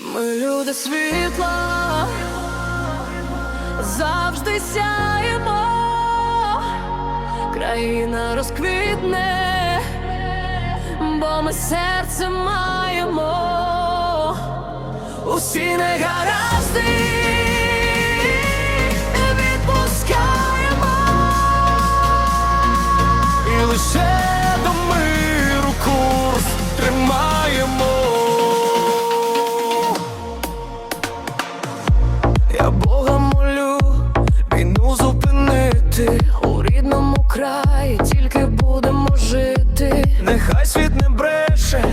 Ми люди світла, завжди сяємо, країна розквітне, бо ми серце маємо, усі негаразди зупинити у рідному краї, тільки будемо жити. Нехай світ не бреше,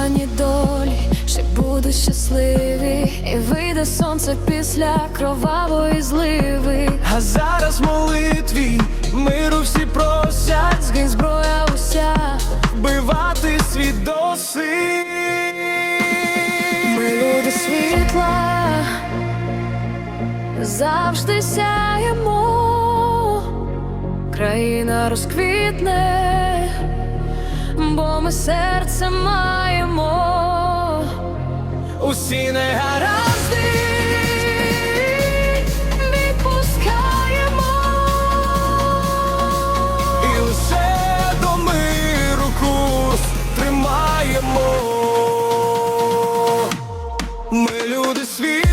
Зруйновані долі ще будуть щасливі, і вийде сонце після кровавої зливи. А зараз молитві миру всі просять, згинь зброя уся, вбивати світ досить. Ми люди світла, завжди сяємо, країна розквітне бо ми серце маємо, усі негаразди відпускаємо, і лише до миру курс тримаємо. Ми люди світла